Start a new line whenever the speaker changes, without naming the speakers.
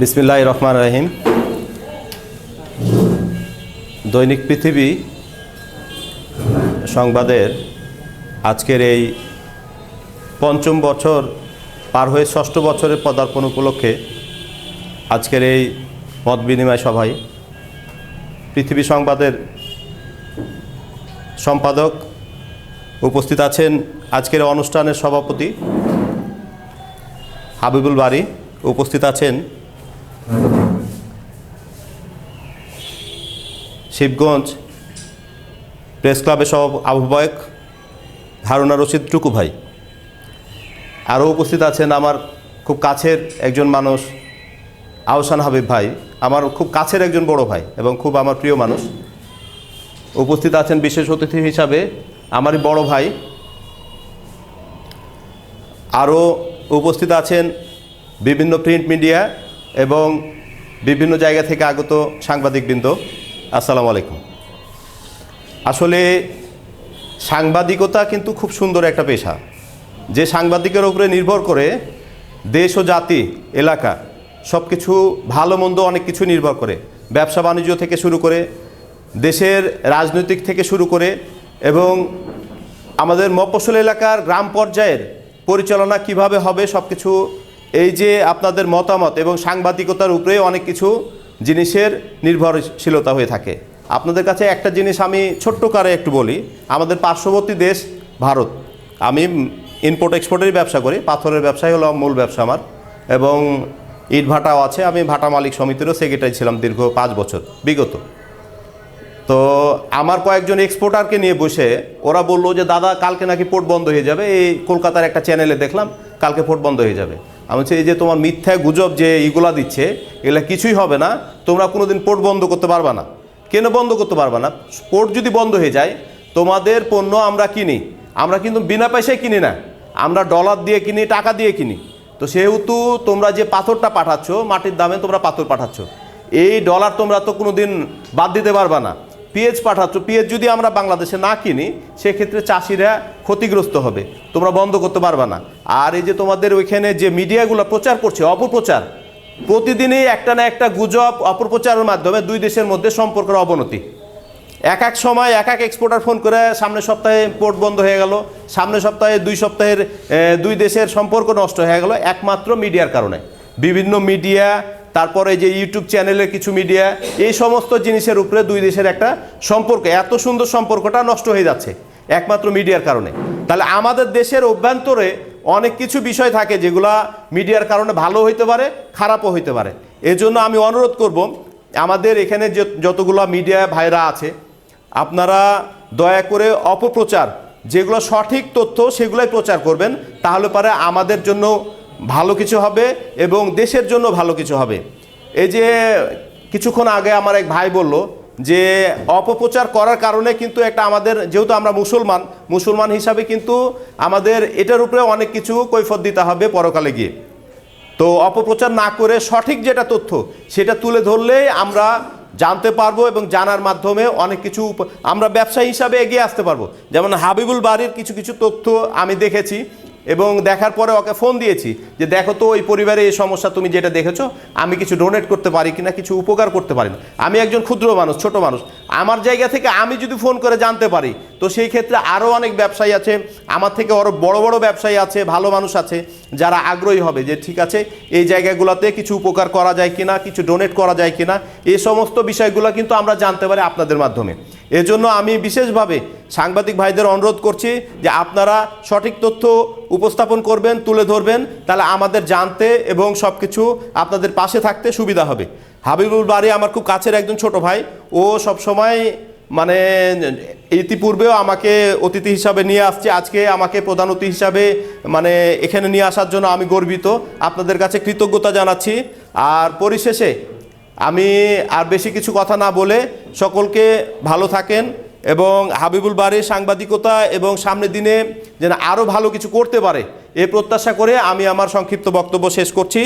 বিসমিল্লাহ রহমান রহিম। দৈনিক পৃথিবী সংবাদের আজকের এই পঞ্চম বছর পার হয়ে ষষ্ঠ বছরের পদার্পণ উপলক্ষে আজকের এই মত বিনিময় সভায় পৃথিবী সংবাদের সম্পাদক উপস্থিত আছেন আজকের অনুষ্ঠানের সভাপতি হাবিবুল বাড়ি উপস্থিত আছেন শিবগঞ্জ প্রেস ক্লাবের সহ আহ্বায়ক হারুনা রশিদ টুকু ভাই। আরও উপস্থিত আছেন আমার খুব কাছের একজন মানুষ আহসান হাবিব ভাই, আমার খুব কাছের একজন বড় ভাই এবং খুব আমার প্রিয় মানুষ। উপস্থিত আছেন বিশেষ অতিথি হিসাবে আমারই বড় ভাই। আরও উপস্থিত আছেন বিভিন্ন প্রিন্ট মিডিয়া এবং বিভিন্ন জায়গা থেকে আগত সাংবাদিকবৃন্দ। আসসালামু আলাইকুম। আসলে সাংবাদিকতা কিন্তু খুব সুন্দর একটা পেশা। যে সাংবাদিকের উপরে নির্ভর করে দেশ ও জাতি, এলাকা সব কিছু ভালো মন্দ অনেক কিছু নির্ভর করে। ব্যবসা বাণিজ্য থেকে শুরু করে, দেশের রাজনৈতিক থেকে শুরু করে এবং আমাদের মফস্বল এলাকার গ্রাম পর্যায়ের পরিচালনা কীভাবে হবে সব কিছু এই যে আপনাদের মতামত এবং সাংবাদিকতার উপরে অনেক কিছু জিনিসের নির্ভরশীলতা হয়ে থাকে। আপনাদের কাছে একটা জিনিস আমি ছোট্ট কারে একটু বলি। আমাদের পার্শ্ববর্তী দেশ ভারত। আমি ইম্পোর্ট এক্সপোর্টেরই ব্যবসা করি। পাথরের ব্যবসাই হলো মূল ব্যবসা আমার। এবং ইট ভাটাও আছে। আমি ভাটা মালিক সমিতিরও সেক্রেটারি ছিলাম দীর্ঘ পাঁচ বছর, বিগত। তো আমার কয়েকজন এক্সপোর্টারকে নিয়ে বসে ওরা বলল যে, দাদা, কালকে নাকি পোর্ট বন্ধ হয়ে যাবে। এই কলকাতার একটা চ্যানেলে দেখলাম, কালকে পোর্ট বন্ধ হয়ে যাবে। আমি বলছি, এই যে তোমার মিথ্যা গুজব যে ইগুলা দিচ্ছে, এগুলা কিছুই হবে না। তোমরা কোনো দিন পোর্ট বন্ধ করতে পারবা না। কেন বন্ধ করতে পারবা না? পোর্ট যদি বন্ধ হয়ে যায়, তোমাদের পণ্য আমরা কিনি। আমরা কিন্তু বিনা পয়সায় কিনি না। আমরা ডলার দিয়ে কিনি, টাকা দিয়ে কিনি। তো সেহেতু তোমরা যে পাথরটা পাঠাচ্ছ, মাটির দামে তোমরা পাথর পাঠাচ্ছ। এই ডলার তোমরা তো কোনো দিন বাদ দিতে পারবা না। পেঁয়াজ পাঠাচ্ছ পেঁয়াজ যদি আমরা বাংলাদেশে না কিনি, সেক্ষেত্রে চাষিরা ক্ষতিগ্রস্ত হবে। তোমরা বন্ধ করতে পারবা না। আর এই যে তোমাদের ওইখানে যে মিডিয়াগুলো প্রচার করছে, অপপ্রচার, প্রতিদিনই একটা না একটা গুজব অপপ্রচারের মাধ্যমে দুই দেশের মধ্যে সম্পর্কের অবনতি। এক এক সময় এক এক এক্সপোর্টার ফোন করে সামনের সপ্তাহে পোর্ট বন্ধ হয়ে গেল সামনের সপ্তাহে দুই সপ্তাহের দুই দেশের সম্পর্ক নষ্ট হয়ে গেল, একমাত্র মিডিয়ার কারণে। বিভিন্ন মিডিয়া তারপরে যে ইউটিউব চ্যানেলের কিছু মিডিয়া এই সমস্ত জিনিসের উপরে দুই দেশের একটা সম্পর্ক। এত সুন্দর সম্পর্কটা নষ্ট হয়ে যাচ্ছে একমাত্র মিডিয়ার কারণে। তাহলে আমাদের দেশের অভ্যন্তরে অনেক কিছু বিষয় থাকে যেগুলা মিডিয়ার কারণে ভালো হইতে পারে, খারাপও হইতে পারে। এজন্য আমি অনুরোধ করব, আমাদের এখানে যে যতগুলো মিডিয়া ভাইরা আছে, আপনারা দয়া করে অপপ্রচার, যেগুলো সঠিক তথ্য সেগুলোই প্রচার করবেন, তাহলে পারে আমাদের জন্য ভালো কিছু হবে এবং দেশের জন্য ভালো কিছু হবে। এই যে কিছুক্ষণ আগে আমার এক ভাই বলল যে, অপপ্রচার করার কারণে কিন্তু একটা আমাদের, যেহেতু আমরা মুসলমান মুসলমান হিসাবে কিন্তু আমাদের এটার উপরে অনেক কিছু কৈফত দিতে হবে পরকালে গিয়ে। তো অপপ্রচার না করে সঠিক যেটা তথ্য, সেটা তুলে ধরলেই আমরা জানতে পারব এবং জানার মাধ্যমে অনেক কিছু আমরা ব্যবসায়ী হিসাবে এগিয়ে আসতে পারব। যেমন হাবিবুল বাড়ির কিছু কিছু তথ্য আমি দেখেছি। এবং দেখার পরে ওকে ফোন দিয়েছি যে দেখো তো ওই পরিবারে এই সমস্যা, তুমি যেটা দেখেছ, আমি কিছু ডোনেট করতে পারি কিনা, কিছু উপকার করতে পারি না। আমি একজন ক্ষুদ্র মানুষ, ছোট মানুষ। আমার জায়গা থেকে আমি যদি ফোন করে জানতে পারি, তো সেই ক্ষেত্রে আরও অনেক ব্যবসায়ী আছে। আমার থেকে আরও বড় বড় ব্যবসায়ী আছে, ভালো মানুষ আছে, যারা আগ্রহী হবে যে ঠিক আছে, এই জায়গাগুলোতে কিছু উপকার করা যায় কিনা, কিছু ডোনেট করা যায় কিনা, এই সমস্ত বিষয়গুলো কিন্তু আমরা জানতে পারি আপনাদের মাধ্যমে। এজন্য আমি বিশেষভাবে সাংবাদিক ভাইদের অনুরোধ করছি যে আপনারা সঠিক তথ্য উপস্থাপন করবেন, তুলে ধরবেন, তাহলে আমাদের জানতে এবং সব কিছু আপনাদের পাশে থাকতে সুবিধা হবে। হাবিবুল বাড়ি আমার খুব কাছের একজন ছোট ভাই, ও সব সময় মানে ইতিপূর্বেও আমাকে অতিথি হিসাবে নিয়ে আসছে, আজকে আমাকে প্রধান অতিথি হিসাবে মানে এখানে নিয়ে আসার জন্য আমি গর্বিত। আপনাদের কাছে কৃতজ্ঞতা জানাচ্ছি। আর পরিশেষে আমি আর বেশি কিছু কথা না বলে সকলকে ভালো থাকেন এবং হাবিবুল বারে সাংবাদিকতা এবং সামনের দিনে যেন আরও ভালো কিছু করতে পারে, এ প্রত্যাশা করে আমি আমার সংক্ষিপ্ত বক্তব্য শেষ করছি।